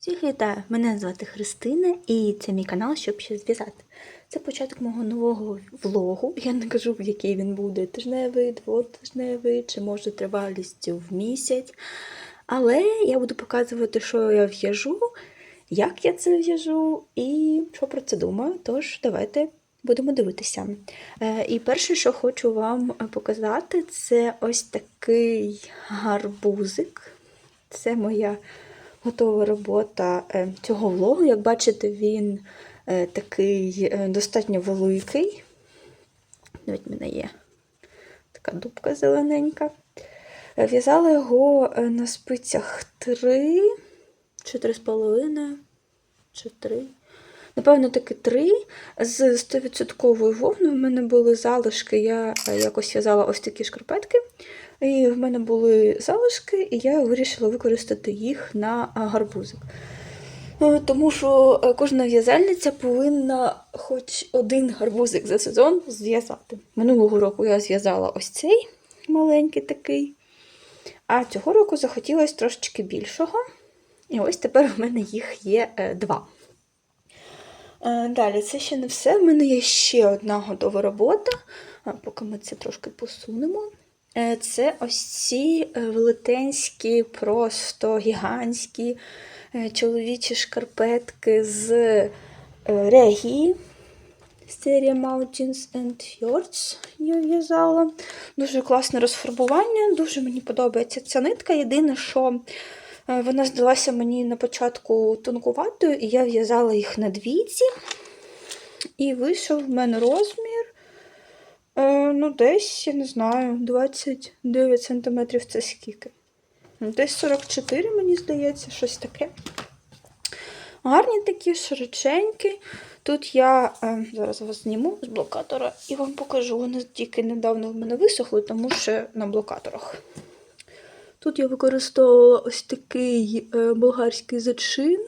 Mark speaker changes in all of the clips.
Speaker 1: Всіх вітаю! Мене звати Христина і це мій канал, щоб щось зв'язати. Це початок мого нового влогу. Я не кажу, в який він буде тижневий, двотижневий, чи може тривалістю в місяць. Але я буду показувати, що я в'яжу, як я це в'яжу і що про це думаю. Тож давайте будемо дивитися. Е, І перше, що хочу вам показати, це ось такий гарбузик. Це моя готова робота е, цього влогу. Як бачите, він е, такий е, достатньо великий. Навіть в мене є така дубка зелененька. В'язала його на спицях 3, чи 3,5, чи 3. Напевно, таки 3. З 100% вовни в мене були залишки. Я е, якось в'язала ось такі шкарпетки. І в мене були залишки, і я вирішила використати їх на гарбузик. Е, Тому що е, кожна в'язальниця повинна хоч один гарбузик за сезон зв'язати. Минулого року я зв'язала ось цей маленький такий. А цього року захотілося трошечки більшого. І ось тепер в мене їх є е, два. Е, Далі, це ще не все. В мене є ще одна готова робота. Поки ми це трошки посунемо. Е, Це ось ці е, велетенські, просто гігантські е, чоловічі шкарпетки з е, регії. Серія Mountains and Fjords я в'язала. Дуже класне розфарбування, дуже мені подобається ця нитка. Єдине, що е, вона здалася мені на початку тонкуватою, і я в'язала їх на двійці. І вийшов в мене розмір. Е, ну, десь, я не знаю, 29 см це скільки. Десь 44, мені здається, щось таке. Гарні такі, широченькі. Тут я е, зараз вас зніму з блокатора і вам покажу. Вони тільки недавно в мене висохли, тому що на блокаторах. Тут я використовувала ось такий е, болгарський зачин.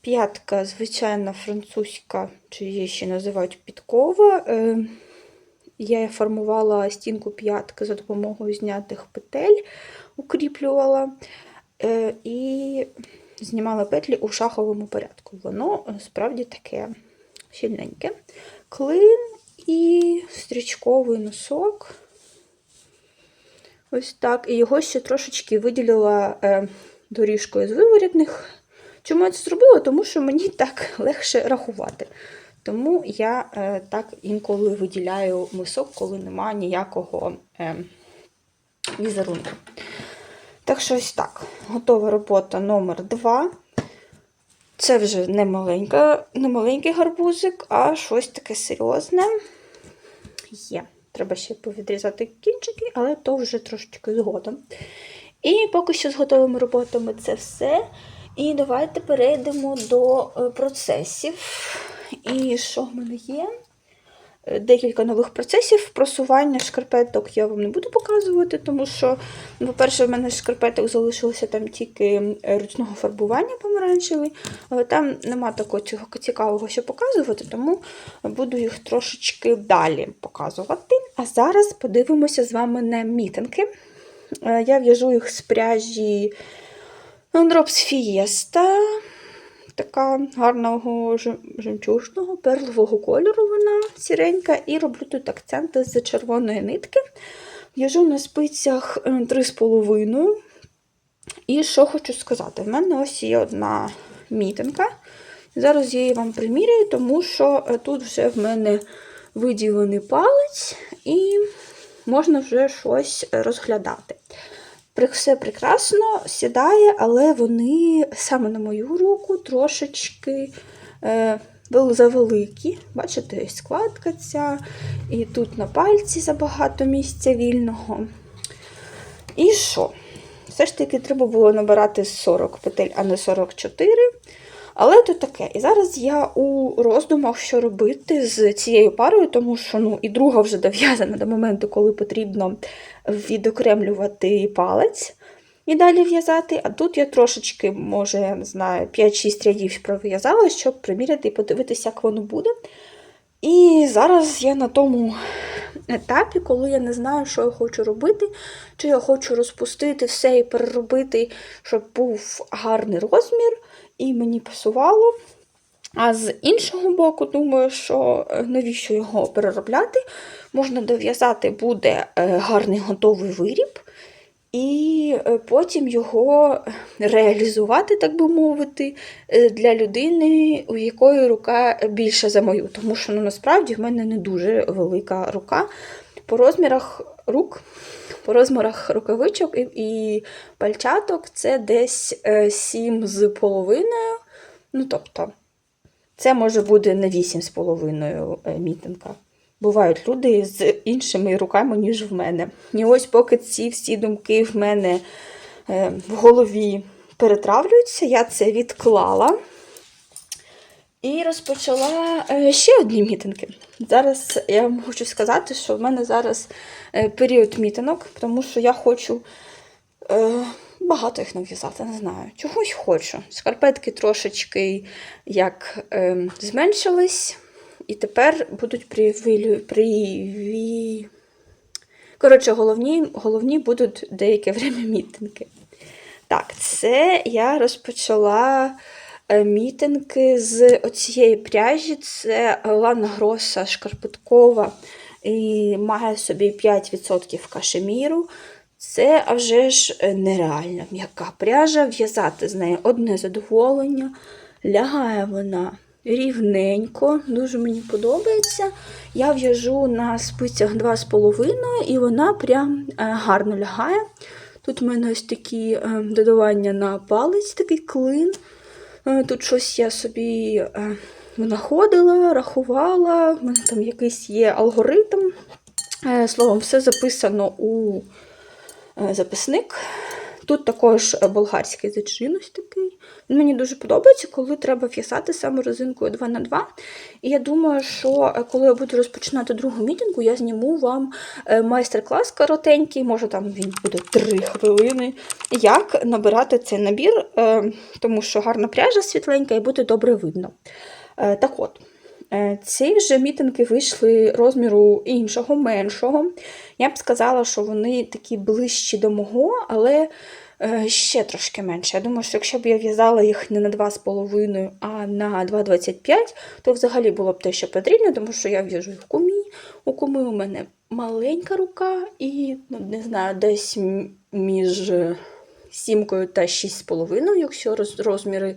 Speaker 1: П'ятка, звичайна французька, чи її ще називають підкова. Е, Я формувала стінку п'ятки за допомогою знятих петель, укріплювала е, і знімала петлі у шаховому порядку. Воно справді таке щільненьке. Клин і стрічковий носок. Ось так. І його ще трошечки виділила е, доріжкою з виворітних. Чому я це зробила? Тому що мені так легше рахувати. Тому я е, так інколи виділяю мисок, коли немає ніякого е, візерунку. Так що ось так. Готова робота номер 2 Це вже не, маленька, не маленький гарбузик, а щось таке серйозне. Є. Треба ще повідрізати кінчики, але то вже трошечки згодом. І поки що з готовими роботами це все. І давайте перейдемо до е, процесів. І що в мене є? Декілька нових процесів. Просування шкарпеток я вам не буду показувати, тому що, ну, по-перше, в мене шкарпеток залишилося там тільки ручного фарбування помаранчевий, але там нема такого цього цікавого, що показувати, тому буду їх трошечки далі показувати. А зараз подивимося з вами на мітинги. Е, Я в'яжу їх з пряжі Drops Fiesta. Така гарного жемчужного, перлового кольору вона сіренька. І роблю тут акценти з червоної нитки. В'яжу на спицях е, 3,5. І що хочу сказати, в мене ось є одна мітинка. Зараз я її вам приміряю, тому що е, тут вже в мене виділений палець, і можна вже щось розглядати. Все прекрасно сідає, але вони саме на мою руку трошечки е, завеликі. Бачите, складка ця, і тут на пальці забагато місця вільного. І що? Все ж таки треба було набирати 40 петель, а не 44. Але то таке. І зараз я у роздумах, що робити з цією парою, тому що ну, і друга вже дов'язана до моменту, коли потрібно відокремлювати палець і далі в'язати. А тут я трошечки, може, я не знаю, 5-6 рядів пров'язала, щоб приміряти і подивитися, як воно буде. І зараз я на тому етапі, коли я не знаю, що я хочу робити, чи я хочу розпустити все і переробити, щоб був гарний розмір, і мені пасувало. А з іншого боку, думаю, що е, навіщо його переробляти? Можна дов'язати буде е, гарний готовий виріб, і е, потім його реалізувати, так би мовити, для людини, у якої рука більша за мою. Тому що ну, насправді в мене не дуже велика рука. По розмірах рук, по розмірах рукавичок і, і пальчаток це десь 7 з половиною. Ну, тобто, це може бути не 8,5 е, мітинга. Бувають люди з іншими руками, ніж в мене. І ось поки ці всі думки в мене е, в голові перетравлюються, я це відклала і розпочала е, ще одні мітинги. Зараз я вам хочу сказати, що в мене зараз е, період мітинок, тому що я хочу багато їх нав'язати, не знаю. Чогось хочу. Шкарпетки трошечки як е, зменшились, і тепер будуть привілю... приві... Коротше, головні, головні будуть деяке время мітинги. Так, це я розпочала е, мітинги з оцієї пряжі. Це Лана Гроса шкарпеткова і має собі 5% кашеміру. Це а вже ж е, нереально м'яка пряжа. В'язати з нею одне задоволення. Лягає вона рівненько, дуже мені подобається. Я в'яжу на спицях 2,5 і вона прям е, гарно лягає. Тут в мене ось такі е, додавання на палець, такий клин. Тут щось я собі знаходила, рахувала, в мене там якийсь є алгоритм. Словом, все записано у записник. Тут також е, болгарський зачин ось такий. Мені дуже подобається, коли треба в'язати саме резинкою 2х2. І я думаю, що е, коли я буду розпочинати другу мітингу, я зніму вам е, майстер-клас коротенький, може там він буде 3 хвилини, як набирати цей набір, е, тому що гарна пряжа світленька і буде добре видно. Е, Так от. Е, Ці вже мітинги вийшли розміру іншого, меншого. Я б сказала, що вони такі ближчі до мого, але е, ще трошки менше. Я думаю, що якщо б я в'язала їх не на 2,5, а на 2,25, то взагалі було б те, що потрібно, тому що я в'яжу в кумі. У куми у мене маленька рука і, ну, не знаю, десь між сімкою та 6,5, якщо розміри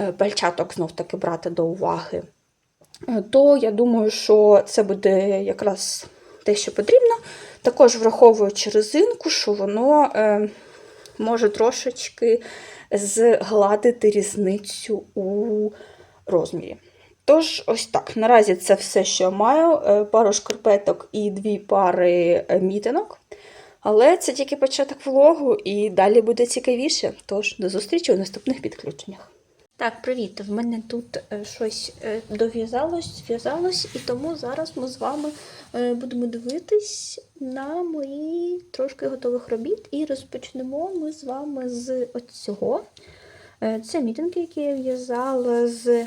Speaker 1: е, пальчаток знов таки брати до уваги. Е, то я думаю, що це буде якраз те, що потрібно. Також враховуючи резинку, що воно е, може трошечки згладити різницю у розмірі. Тож, ось так. Наразі це все, що я маю: Е, пару шкарпеток і дві пари мітинок. Але це тільки початок влогу, і далі буде цікавіше. Тож до зустрічі у наступних підключеннях. Так, привіт! В мене тут е, щось е, дов'язалось, зв'язалось, і тому зараз ми з вами е, будемо дивитись на мої трошки готових робіт. І розпочнемо ми з вами з оцього. Е, Це мітинги, які я в'язала з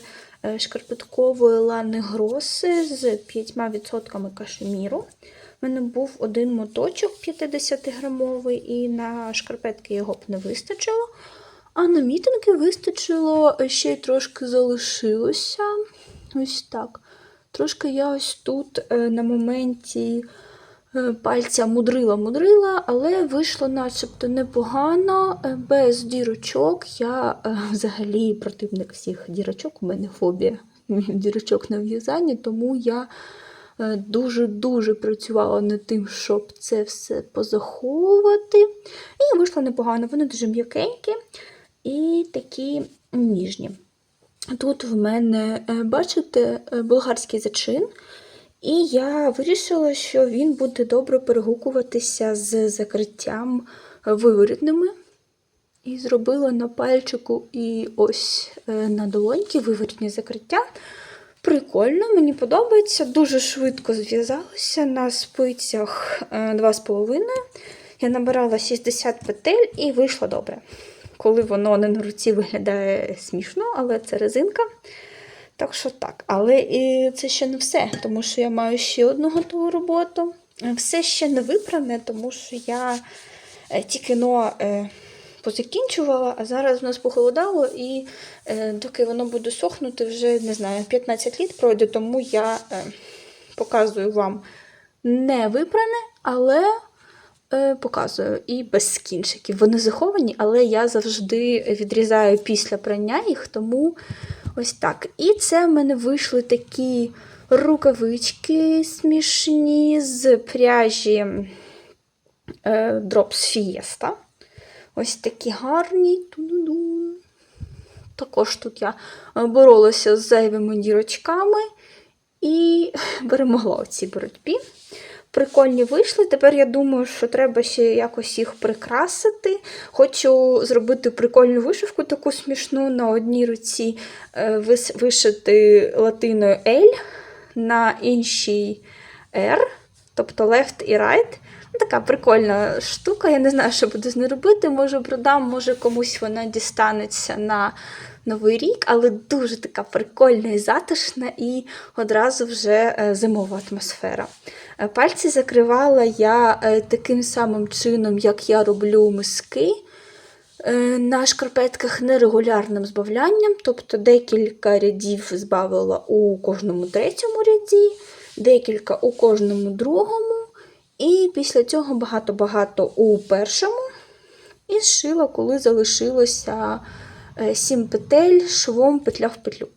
Speaker 1: шкарпеткової лани гроси з 5% кашеміру. У мене був один моточок 50-грамовий, і на шкарпетки його б не вистачило. А на мітинги вистачило, ще й трошки залишилося. Ось так. Трошки я ось тут е, на моменті е, пальця мудрила-мудрила, але вийшло начебто непогано, е, без дірочок. Я е, взагалі противник всіх дірочок, у мене фобія дірочок на в'язанні, тому я е, дуже-дуже працювала над тим, щоб це все позаховувати. І вийшло непогано. Вони дуже м'якенькі і такі ніжні. Тут в мене, е, бачите, е, болгарський зачин, і я вирішила, що він буде добре перегукуватися з закриттям виворітними. І зробила на пальчику і ось е, на долоньки виворітні закриття. Прикольно, мені подобається. Дуже швидко зв'язалося на спицях е, 2,5. Я набирала 60 петель і вийшло добре. Коли воно не на руці виглядає смішно, але це резинка. Так що так. Але і це ще не все, тому що я маю ще одну готову роботу. Все ще не випране, тому що я е, тільки но е, позакінчувала, а зараз в нас похолодало, і е, доки воно буде сохнути, вже не знаю, 15 літ пройде, тому я показую вам не випране, але показую і без кінчиків. Вони заховані, але я завжди відрізаю після прання їх, тому ось так. І це в мене вийшли такі рукавички смішні з пряжі е, Drops Fiesta. Ось такі гарні. Також тут я е, боролася з зайвими дірочками і перемогла у цій боротьбі. Прикольні вийшли. Тепер я думаю, що треба ще якось їх прикрасити. Хочу зробити прикольну вишивку, таку смішну на одній руці е, вишити латиною L, на іншій R, тобто left і right. Ну, така прикольна штука. Я не знаю, що буду з нею робити. Може продам, може комусь вона дістанеться на Новий рік, але дуже така прикольна і затишна, і одразу вже е, зимова атмосфера. Е, Пальці закривала я е, таким самим чином, як я роблю миски. Е, На шкарпетках нерегулярним збавлянням, тобто декілька рядів збавила у кожному третьому ряді, декілька у кожному другому, і після цього багато-багато у першому. І зшила, коли залишилося 7 петель швом петля в петлю.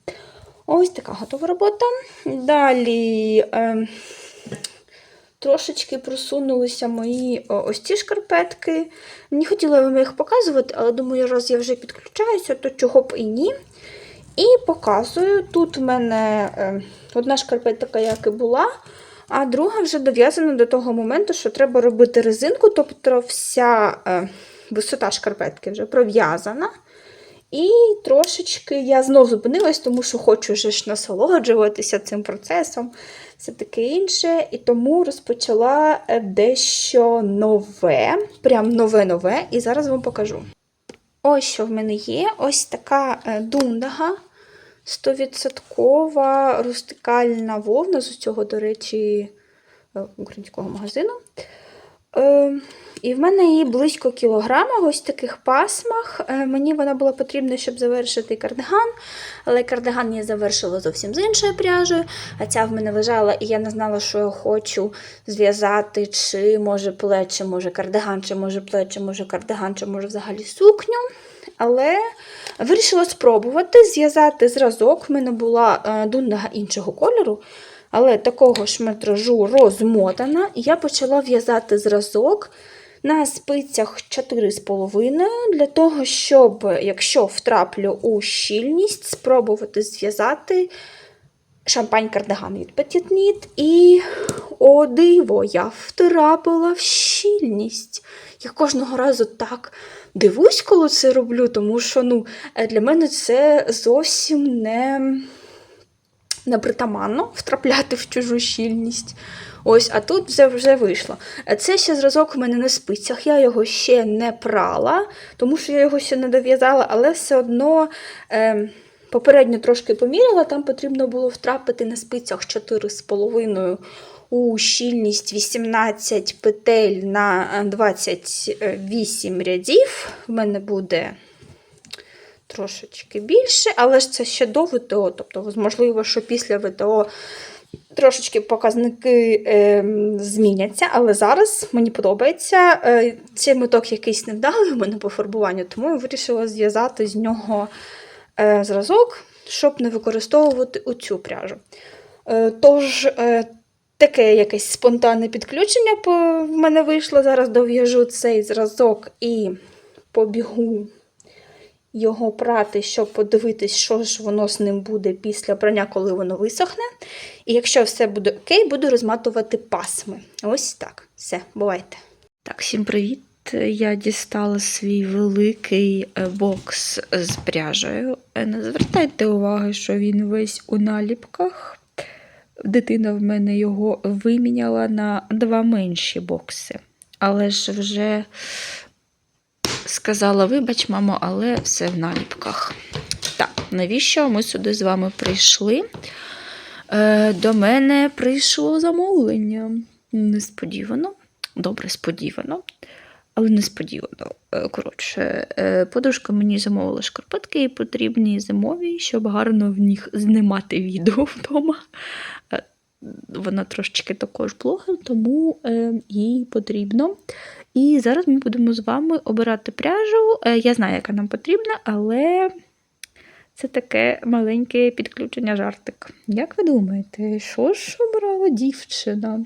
Speaker 1: Ось така готова робота. Далі е, трошечки просунулися мої ось ці шкарпетки. Не хотіла вам їх показувати, але думаю, раз я вже підключаюся, то чого б і ні. І показую. Тут в мене е, одна шкарпетка, як і була, а друга вже дов'язана до того моменту, що треба робити резинку, тобто вся е, висота шкарпетки вже пров'язана. І трошечки я знов зупинилась, тому що хочу вже ж насолоджуватися цим процесом, все таке інше. І тому розпочала е, дещо нове, прям нове-нове, і зараз вам покажу. Ось що в мене є: ось така е, дундага. 100% рустикальна вовна з цього, до речі, е, українського магазину. Е, і в мене її близько кілограма в таких пасмах. Е, Мені вона була потрібна, щоб завершити кардиган, але кардиган я завершила зовсім з іншою пряжею, а ця в мене лежала, і я не знала, що я хочу зв'язати, чи може плечі, може кардиган, чи може плечі, може кардиган, чи може взагалі сукню. Але вирішила спробувати зв'язати зразок. В мене була е, іншого кольору, але такого ж метражу розмотана. І я почала в'язати зразок на спицях 4,5 для того, щоб, якщо втраплю у щільність, спробувати зв'язати шампань кардиган від Petit. І, о диво, я втрапила в щільність. Я кожного разу так дивусь, коли це роблю, тому що ну, для мене це зовсім не непритаманно втрапляти в чужу щільність. Ось, а тут вже вже вийшло. Це ще зразок у мене на спицях. Я його ще не прала, тому що я його ще не дов'язала, але все одно е, попередньо трошки поміряла, там потрібно було втрапити на спицях 4,5 у щільність 18 петель на е, 28 рядів. В мене буде трошечки більше, але ж це ще до ВТО. Тобто, можливо, що після ВТО трошечки показники е, зміняться, але зараз мені подобається. Е, цей моток якийсь невдалий у мене по фарбуванню, тому я вирішила зв'язати з нього е, зразок, щоб не використовувати оцю пряжу. Е, тож, е, таке якесь спонтанне підключення в мене вийшло. Зараз дов'яжу цей зразок і побігу його прати, щоб подивитись, що ж воно з ним буде після прання, коли воно висохне. І якщо все буде окей, буду розматувати пасми. Ось так. Все, бувайте. Так, всім привіт. Я дістала свій великий е, бокс з пряжею. Е, Не звертайте уваги, що він весь у наліпках. Дитина в мене його виміняла на два менші бокси. Але ж вже сказала: вибач, мамо, але все в наліпках. Так, навіщо ми сюди з вами прийшли? Е, до мене прийшло замовлення. несподівано, добре сподівано, але несподівано. Е, Коротше, е, подружка мені замовила шкарпетки і потрібні зимові, щоб гарно в них знімати відео вдома. Е, Вона трошечки також блогер, тому їй потрібно. І зараз ми будемо з вами обирати пряжу. Е, Я знаю, яка нам потрібна, але це таке маленьке підключення жартик. Як ви думаєте, що ж обрала дівчина?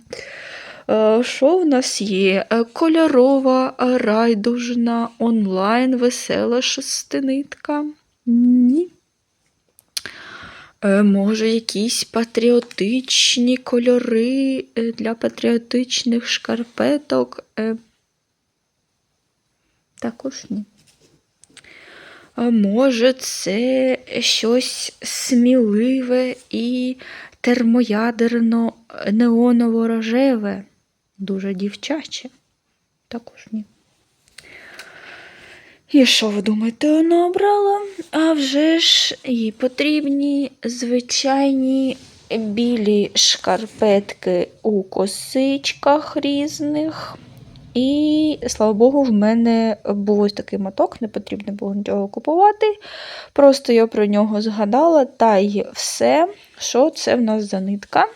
Speaker 1: Е, Що в нас є? Е, Кольорова, райдужна, онлайн, весела шестинитка? Ні. Може, якісь патріотичні кольори для патріотичних шкарпеток? Також ні. А може, це щось сміливе і термоядерно неоново-рожеве, дуже дівчаче. Також ні. І що ви думаєте, вона обрала? А вже ж їй потрібні звичайні білі шкарпетки у косичках різних. І, слава Богу, в мене був ось такий моток, не потрібно було нічого купувати. Просто я про нього згадала, та й все, що це в нас за нитка.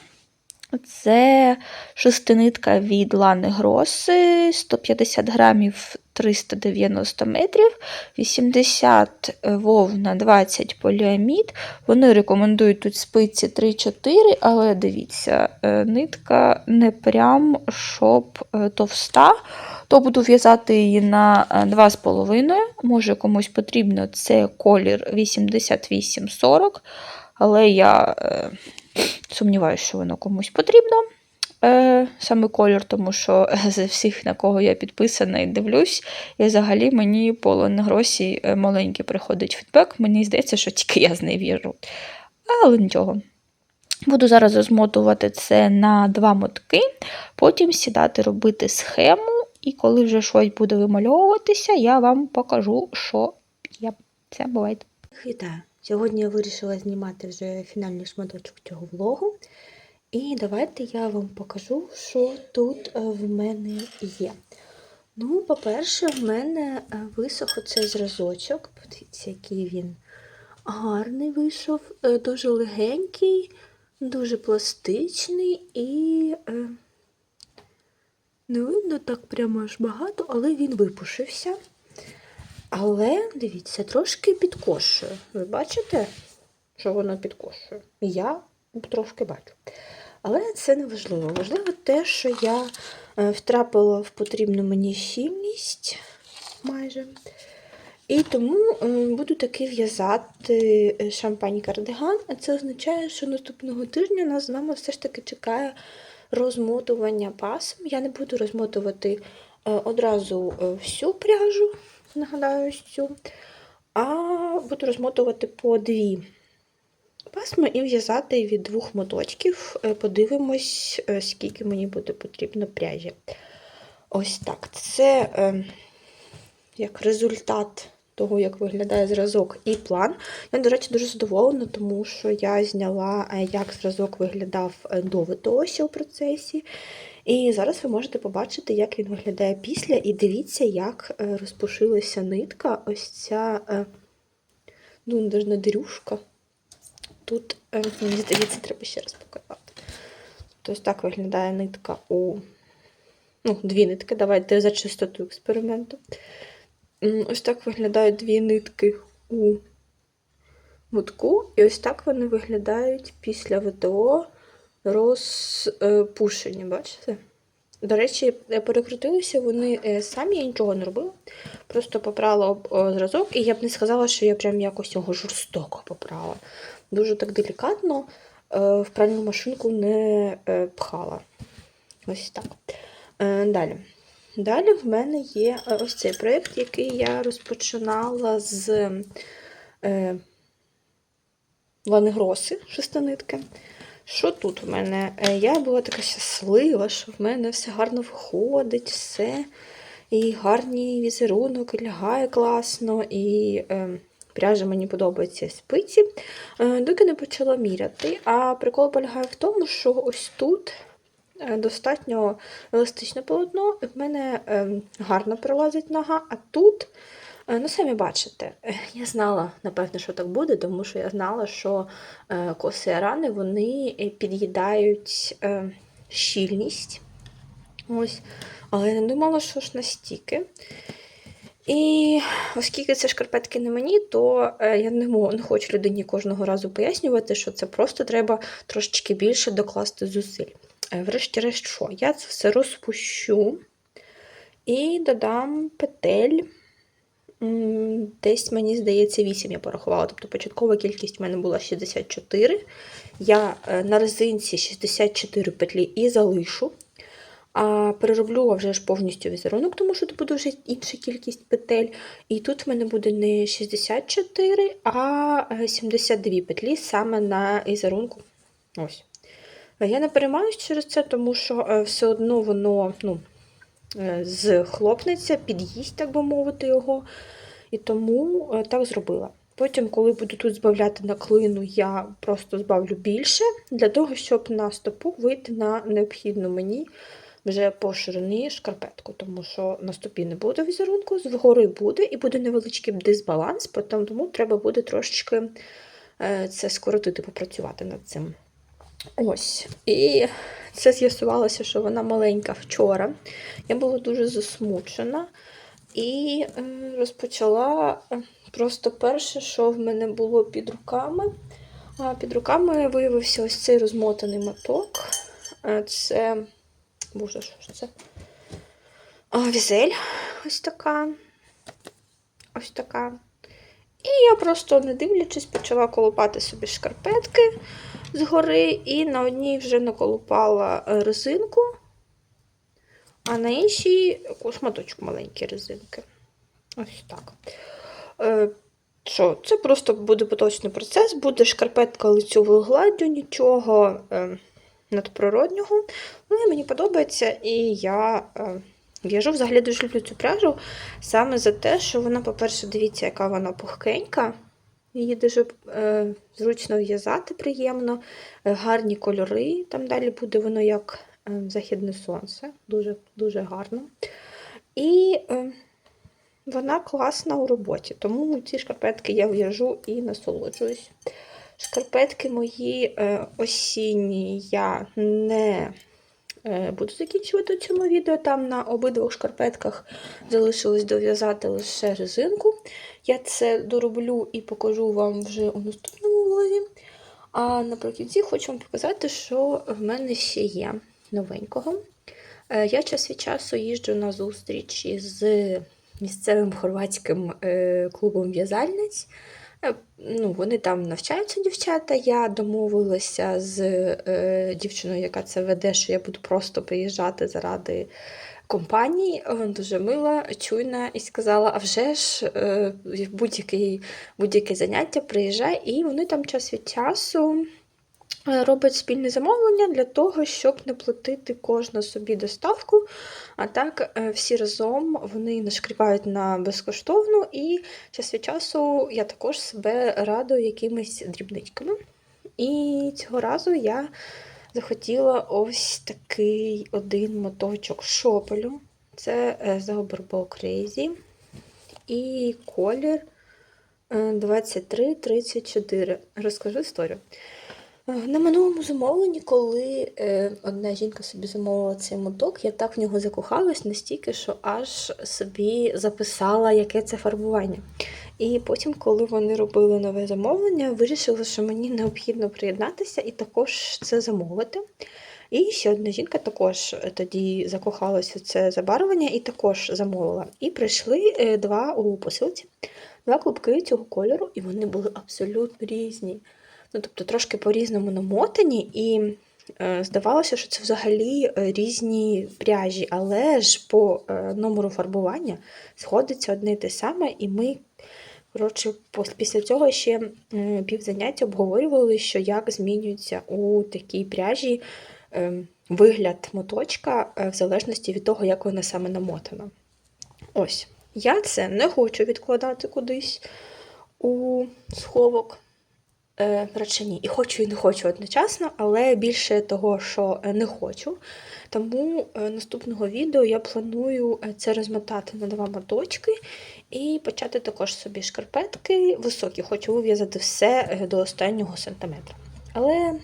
Speaker 1: Це шестинитка від Лани Гроси, 150 грамів 390 метрів, 80 вовна, 20 поліамід. Вони рекомендують тут спиці 3-4, але дивіться, е, нитка не прям щоб е, товста. То буду в'язати її на е, 2,5. Може комусь потрібно це колір 88-40, але я е, сумніваюся, що воно комусь потрібно. Е, саме колір, тому що з всіх, на кого я підписана і дивлюсь, і взагалі мені по Ленгросі е, маленький приходить фідбек. Мені здається, що тільки я з нею в'яжу. Але нічого. Буду зараз розмотувати це на два мотки, потім сідати робити схему, і коли вже щось буде вимальовуватися, я вам покажу, що є. Все, бувайте.
Speaker 2: Вітаю! Сьогодні я вирішила знімати вже фінальний шматочок цього влогу. І давайте я вам покажу, що тут е, в мене є. Ну, по-перше, в мене е, висох оцей зразочок. Подивіться, який він гарний вийшов, е, дуже легенький, дуже пластичний і не видно так прямо аж багато, але він випушився. Але дивіться, трошки підкошує. Ви бачите, що воно підкошує? Я трошки бачу. Але це не важливо. Важливо те, що я е, втрапила в потрібну мені щільність майже. І тому е, буду таки в'язати е, шампань кардиган. А це означає, що наступного тижня нас з вами все ж таки чекає розмотування пасм. Я не буду розмотувати одразу всю пряжу, нагадаю, цю, а буду розмотувати по дві пасми і в'язати від двох моточків. Е, Подивимось, е, скільки мені буде потрібно пряжі. Ось так. Це е, як результат того, як виглядає зразок і план. Я, до речі, дуже задоволена, тому що я зняла, е, як зразок виглядав до ВТОСі у процесі. І зараз ви можете побачити, як він виглядає після, і дивіться, як е, розпушилася нитка. Ось ця, е, ну, не дирюшка. Тут, е, мені здається, треба ще раз показати. Тобто так виглядає нитка у. Ну, дві нитки. Давайте за чистоту експерименту. Ось так виглядають дві нитки у мотку. І ось так вони виглядають після ВТО розпушені, бачите? До речі, перекрутилися вони е, самі, я нічого не робила. Просто попрала зразок, і я б не сказала, що я прям якось його жорстоко попрала. Дуже так делікатно е, в пральну машинку не е, пхала. Ось так. Далі. Далі в мене є ось цей проєкт, який я розпочинала з е, Лани Гроси шестинитки. Що тут в мене? Е, Я була така щаслива, що в мене все гарно виходить, все. І гарний візерунок, і лягає класно, і е, пряжа мені подобається спиці, е, доки не почала міряти. А прикол полягає в тому, що ось тут е, достатньо еластичне полотно, і в мене ем, гарно пролазить нога, а тут, е, ну самі бачите, е, я знала, напевно, що так буде, тому що я знала, що е, коси арани вони е, під'їдають е, щільність. Ось. Але я не думала, що ж настільки. І оскільки це шкарпетки не мені, то е, я не, не хочу людині кожного разу пояснювати, що це просто треба трошечки більше докласти зусиль. Е, Врешті-решт, що? Я це все розпущу і додам петель. Десь, мені здається, 8 я порахувала. Тобто початкова кількість в мене була 64. Я е, на резинці 64 петлі і залишу. А перероблю вже ж повністю візерунок, тому що тут буде вже інша кількість петель. І тут в мене буде не 64, а е, 72 петлі саме на візерунку. Ось. Е, Я не переймаюсь через це, тому що е, все одно воно ну, е, зхлопнеться, під'їсть, так би мовити, його. І тому е, так зробила. Потім, коли буду тут збавляти на клину, я просто збавлю більше, для того, щоб на стопу вийти на необхідну мені вже по ширині шкарпетку, тому що на стопі не буде візерунку, згори буде, і буде невеличкий дисбаланс, тому треба буде трошечки е, це скоротити, попрацювати над цим. Ось. І це з'ясувалося, що вона маленька вчора. Я була дуже засмучена і розпочала просто перше, що в мене було під руками. Під руками виявився ось цей розмотаний моток. Це. Боже, що ж це? Візель ось така. Ось така. І я просто, не дивлячись, почала колупати собі шкарпетки згори, і на одній вже наколупала е, резинку, а на іншій шматочок маленькі резинки. Ось так. Е, що, це просто буде поточний процес, буде шкарпетка лицьовою гладдю, нічого е, надприроднього. Але мені подобається, і я в'яжу. Взагалі дуже люблю цю пряжу саме за те, що вона, по-перше, дивіться, яка вона пухкенька. Її дуже е, зручно в'язати приємно, е, гарні кольори. Там далі буде воно як е, західне сонце, дуже, дуже гарно. І е, вона класна у роботі, тому ці шкарпетки я в'яжу і насолоджуюсь. Шкарпетки мої е, осінні я не е, буду закінчувати у цьому відео. Там на обидвох шкарпетках залишилось дов'язати лише резинку. Я це дороблю і покажу вам вже у наступному влозі. А наприкінці хочу вам показати, що в мене ще є новенького. Е, Я час від часу їжджу на зустрічі з місцевим хорватським е, клубом в'язальниць. Е, Ну, вони там навчаються дівчата. Я домовилася з е, дівчиною, яка це веде, що я буду просто приїжджати заради компанії. Вона дуже мила, чуйна і сказала: а вже ж е, будь-яке будь-яке заняття приїжджай, і вони там час від часу. Е, Робить спільне замовлення для того, щоб не платити кожна собі доставку. А так е, всі разом вони нашкрібають на безкоштовну, і час від часу я також себе радую якимись дрібничками. І цього разу я захотіла ось такий один моточок шопелю. Це е, Zauberbo Crazy. І колір е, 23-34. Розкажу історію. Е, На минулому замовленні, коли е, одна жінка собі замовила цей моток, я так в нього закохалась настільки, що аж собі записала, яке це фарбування. І потім, коли вони робили нове замовлення, вирішила, що мені необхідно приєднатися і також це замовити. І ще одна жінка також тоді закохалася в це забарвлення і також замовила. І прийшли е, два у посилці, два клубки цього кольору, і вони були абсолютно різні. Ну, тобто трошки по-різному намотані, і е, здавалося, що це взагалі е, різні пряжі, але ж по е, номеру фарбування сходиться одне й те саме, і ми. Коротше, після цього ще півзаняття обговорювали, що як змінюється у такій пряжі вигляд моточка в залежності від того, як вона саме намотана. Ось, я це не хочу відкладати кудись у сховок.
Speaker 1: Е, радше ні. І хочу, і не хочу одночасно, але більше того, що е, не хочу. Тому е, наступного відео я планую е, це розмотати на два моточки і почати також собі шкарпетки високі. Хочу вив'язати все до останнього сантиметра. Але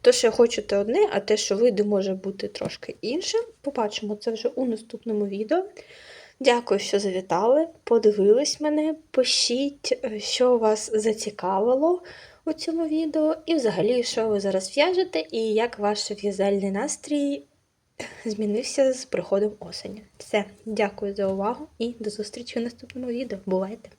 Speaker 1: те, що я хочу, те одне, а те, що вийде, може бути трошки інше. Побачимо це вже у наступному відео. Дякую, що завітали, подивились мене. Пишіть, е, що вас зацікавило у цьому відео, і взагалі, що ви зараз в'яжете, і як ваш в'язальний настрій змінився з приходом осені. Все, дякую за увагу і до зустрічі у наступному відео. Бувайте!